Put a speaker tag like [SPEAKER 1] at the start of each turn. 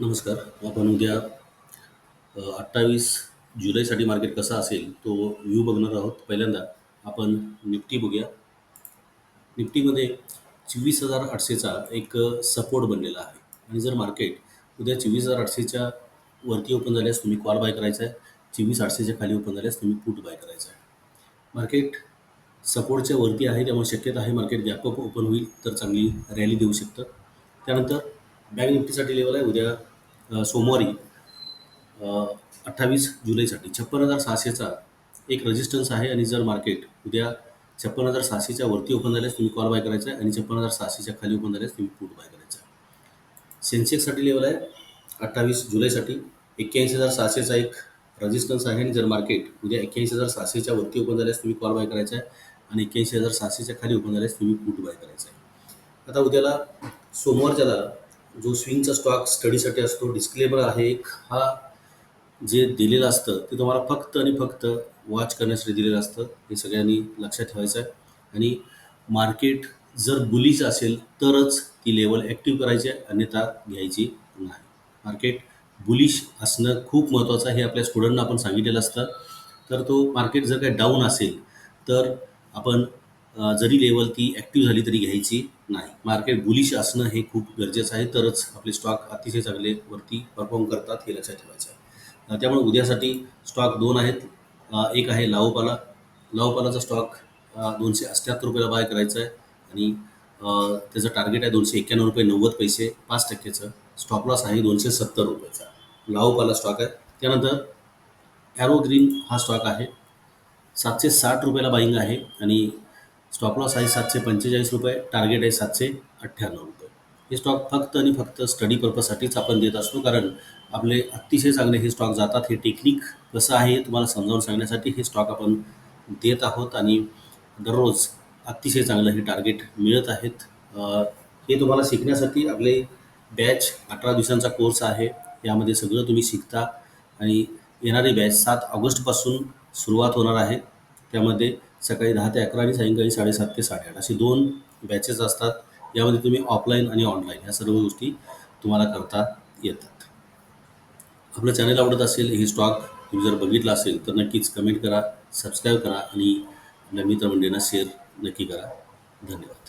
[SPEAKER 1] नमस्कार. आपण उद्या अठ्ठावीस जुलैसाठी मार्केट कसा असेल तो व्ह्यू बघणार आहोत. पहिल्यांदा आपण निफ्टी बघूया. निफ्टीमध्ये चोवीस हजार आठशेचा एक सपोर्ट बनलेला आहे. आणि जर मार्केट उद्या चोवीस हजार आठशेच्या वरती ओपन झाल्यास तुम्ही कॉल बाय करायचा आहे चोवीस आठशेच्या खाली ओपन झाल्यास तुम्ही पुट बाय करायचा आहे मार्केट सपोर्टच्या वरती आहे त्यामुळे शक्यता आहे मार्केट गॅपअप ओपन होईल तर चांगली रॅली देऊ शकतं. त्यानंतर बँक निफ्टीसाठी लेवल आहे उद्या सोमवारी अठ्ठावीस जुलैसाठी. छप्पन हजार सहाशेचा एक रजिस्टन्स आहे आणि जर मार्केट उद्या छप्पन हजार सहाशेच्या वरती ओपन झाल्यास तुम्ही कॉल बाय करायचा आहे आणि छप्पन हजार सहाशेच्या खाली ओपन झाल्यास तुम्ही पुट बाय करायचा आहे. सेन्सेक्ससाठी लेवल आहे अठ्ठावीस जुलैसाठी. एक्क्याऐंशी हजार सहाशेचा एक रजिस्टन्स आहे आणि जर मार्केट उद्या एक्क्याऐंशी हजार सहाशेच्या वरती ओपन झाल्यास तुम्ही कॉल बाय करायचा आहे आणि एक्क्याऐंशी हजार सहाशेच्या खाली ओपन झाल्यास तुम्ही पुट बाय करायचा आहे. आता उद्याला सोमवारच्याला जो स्विंगचा स्टॉक स्टडीसाठी असतो डिस्क्लेमर आहे एक हा जे दिलेलं असतं ते तुम्हाला फक्त आणि फक्त वॉच करण्यासाठी दिलेलं असतं. हे सगळ्यांनी लक्षात ठेवायचं आहे. आणि मार्केट जर बुलिश असेल तरच ती लेवल ॲक्टिव्ह करायची आहे अन्यथा घ्यायची नाही. मार्केट बुलिश असणं खूप महत्त्वाचं आहे हे आपल्या स्टुडंटना आपण सांगितलेलं असतं. तर तो मार्केट जर काही डाऊन असेल तर आपण जरी लेवल ती ॲक्टिव्ह झाली तरी घ्यायची नाही. मार्केट बुलिश असणं हे खूप गरजेचं आहे. तरच आपले स्टॉक अतिशय चांगले वरती परफॉर्म करतात हे लक्षात ठेवायचं आहे. त्यामुळे उद्यासाठी स्टॉक दोन आहेत. एक आहे लाओपाला. लाओपालाचा स्टॉक दोनशे अठ्ठ्याहत्तर रुपयाला बाय करायचा आहे. आणि त्याचं टार्गेट आहे दोनशे एक्क्याण्णव रुपये नव्वद पैसे पाच टक्क्याचं. स्टॉप लॉस आहे दोनशे सत्तर रुपयाचा. लाओपाला स्टॉक आहे. त्यानंतर ॲरो ग्रीन हा स्टॉक आहे. सातशे साठ रुपयाला बाईंग आहे. आणि स्टॉप लॉस आहे सातशे पंचेचाळीस रुपये टार्गेट आहे सातशे अठ्ठ्याण्णव रुपये. हे स्टॉक फक्त आणि फक्त स्टडी पर्पजसाठीच आपण देत असतो कारण आपले अतिशय चांगले हे स्टॉक जातात हे टेक्निक कसं आहे हे तुम्हाला समजावून सांगण्यासाठी हे स्टॉक आपण देत आहोत आणि दररोज अतिशय चांगलं हे टार्गेट मिळत आहेत. हे तुम्हाला शिकण्यासाठी आपले बॅच अठरा दिवसांचा कोर्स आहे यामध्ये सगळं तुम्ही शिकता आणि येणारी बॅच सात ऑगस्टपासून सुरुवात होणार आहे. त्यामध्ये सकाळी दहा ते अकरा आणि सायंकाळी साडेसात ते साडेआठ असे दोन बॅचेस असतात. यामध्ये तुम्ही ऑफलाईन आणि ऑनलाईन ह्या सर्व गोष्टी तुम्हाला करता येतात. आपलं चॅनल आवडत असेल हे स्टॉक तुम्ही जर बघितलं असेल तर नक्कीच कमेंट करा सबस्क्राईब करा आणि आपल्या मित्रमंडळींना शेअर नक्की करा. धन्यवाद.